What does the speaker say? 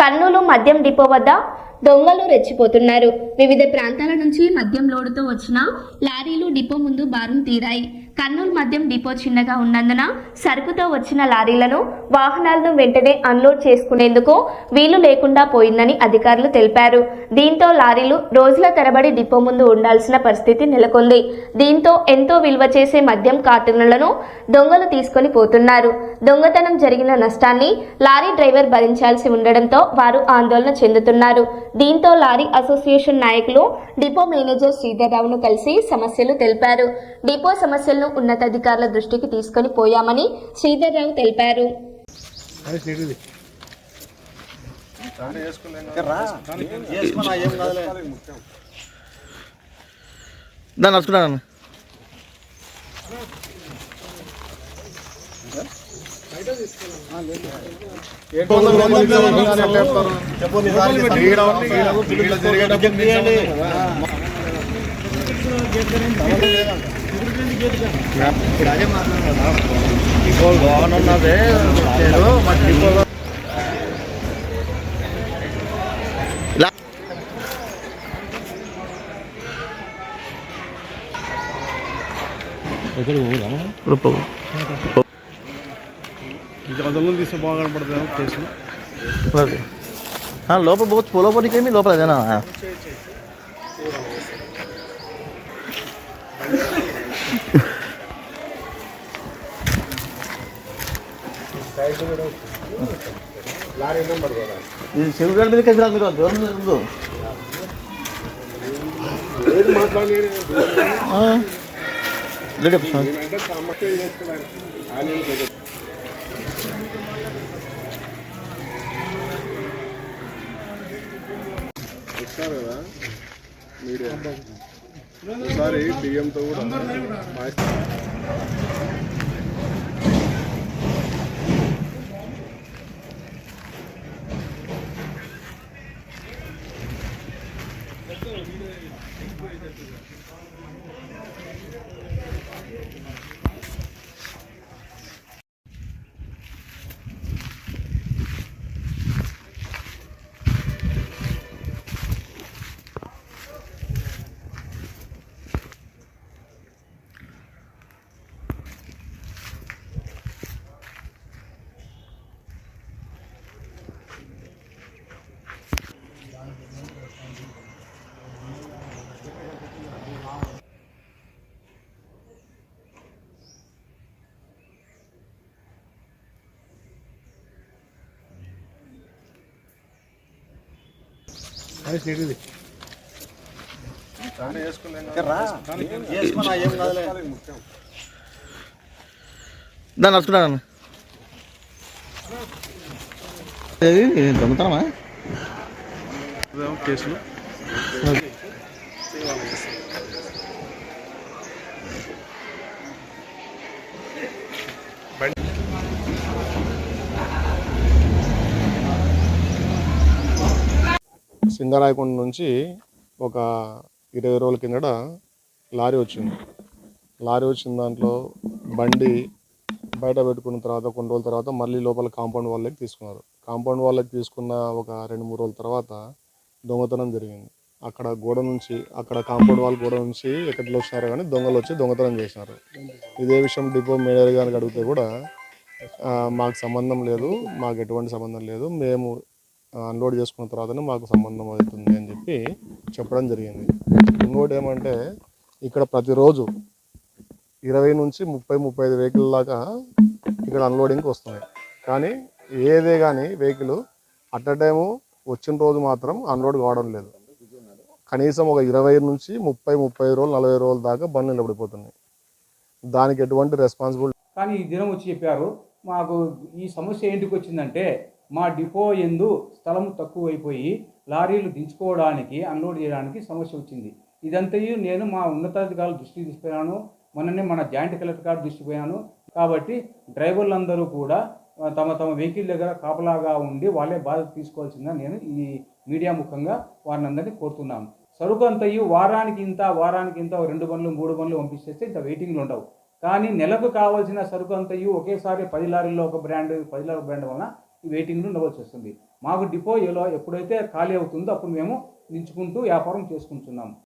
కర్నూలు మద్యం డిపో వద్ద దొంగలు రెచ్చిపోతున్నారు. వివిధ ప్రాంతాల నుంచి మద్యం లోడుతో వచ్చిన లారీలు డిపో ముందు బారులు తీరాయి. కర్నూలు మద్యం డిపో చిన్నగా ఉన్నందున సరుకుతో వచ్చిన లారీలను వాహనాలను వెంటనే అన్లోడ్ చేసుకునేందుకు వీలు లేకుండా పోయిందని అధికారులు తెలిపారు. దీంతో లారీలు రోజుల తరబడి డిపో ముందు ఉండాల్సిన పరిస్థితి నెలకొంది. దీంతో ఎంతో విలువ చేసే మద్యం కార్టూన్లను దొంగలు తీసుకొని పోతున్నారు. దొంగతనం జరిగిన నష్టాన్ని లారీ డ్రైవర్ భరించాల్సి ఉండడంతో వారు ఆందోళన చెందుతున్నారు. దీంతో లారీ అసోసియేషన్ నాయకులు డిపో మేనేజర్ శ్రీధర్రావును కలిసి సమస్యలు తెలిపారు. డిపో సమస్యలను ఉన్నతాధికారుల దృష్టికి తీసుకొని పోయామని శ్రీధర్రావు తెలిపారు దాన్ని నడుచుకున్నాను బాగున్నదే ఇలా రూపం అదనం తీస్తే బాగా కనపడుతుంది కేసులు అది ఆ, లోపల పోవచ్చు లోపలికి ఏమి లోపల అదేనా ఇది చెరువు గడ్డ మీద కలిసి రాదు దూరం చెప్తున్నాను. ఇస్తారు కదా మీరే ఒకసారి బియ్యంతో కూడా దాన్ని నడుచుకున్నాను దొంగతనమా ఇదేమో కేసులు సింగరాయకొండ నుంచి ఒక ఇరవై రోజుల కిందట లారీ వచ్చింది. లారీ వచ్చిన దాంట్లో బండి బయట పెట్టుకున్న తర్వాత కొన్ని రోజుల తర్వాత మళ్ళీ లోపల కాంపౌండ్ వాళ్ళకి తీసుకున్నారు. కాంపౌండ్ వాళ్ళకి తీసుకున్న ఒక రెండు మూడు రోజుల తర్వాత దొంగతనం జరిగింది. అక్కడ గోడ నుంచి అక్కడ కాంపౌండ్ వాళ్ళ గోడ నుంచి ఎక్కడికి వచ్చినారు కానీ దొంగలు వచ్చి దొంగతనం చేసినారు ఇదే విషయం డిపో మేనేజర్ గారికి అడిగితే కూడా మాకు సంబంధం లేదు మాకు ఎటువంటి సంబంధం లేదు. మేము అన్లోడ్ చేసుకున్న తర్వాతనే మాకు సంబంధం అవుతుంది అని చెప్పి చెప్పడం జరిగింది. ఇంకోటి ఏమంటే ఇక్కడ ప్రతిరోజు ఇరవై నుంచి ముప్పై ముప్పై ఐదు వెహికల్ దాకా ఇక్కడ అన్లోడింగ్కి వస్తున్నాయి. కానీ ఏదే కానీ వెహికల్ అట్ అ టైము వచ్చిన రోజు మాత్రం అన్లోడ్ కావడం లేదు. కనీసం ఒక ఇరవై నుంచి ముప్పై ముప్పై రోజులు నలభై రోజుల దాకా బండ్లు నిలబడిపోతున్నాయి. దానికి ఎటువంటి రెస్పాన్సిబిలిటీ కానీ ఈ దినం వచ్చి చెప్పారు మాకు ఈ సమస్య ఏంటికి వచ్చిందంటే మా డిపో ఎందు స్థలం తక్కువైపోయి లారీలు దించుకోవడానికి అన్లోడ్ చేయడానికి సమస్య వచ్చింది. ఇదంతయు నేను మా ఉన్నతాధికారుల దృష్టికి తీసుకుపోయాను. మొన్ననే మన జాయింట్ కలెక్టర్ గారు దృష్టికి పోయాను. కాబట్టి డ్రైవర్లందరూ కూడా తమ తమ వెహికల్ దగ్గర కాపలాగా ఉండి వాళ్ళే బాధ్యత తీసుకోవాల్సిందిగా నేను ఈ మీడియా ముఖంగా వారిని అందరినీ కోరుతున్నాను. సరుకు అంతయు వారానికి ఇంత వారానికి ఇంత రెండు బండ్లు మూడు బండ్లు పంపిస్తే ఇంత వెయిటింగ్లు ఉండవు. కానీ నెలకు కావాల్సిన సరుకు అంతయు ఒకేసారి పది లారీల్లో ఒక బ్రాండ్ పది లారీ బ్రాండ్ వలన వెయిటింగ్ను ఉండవలసి వస్తుంది మాకు డిపో ఎలా ఎప్పుడైతే ఖాళీ అవుతుందో అప్పుడు మేము దించుకుంటూ వ్యాపారం చేసుకుంటున్నాము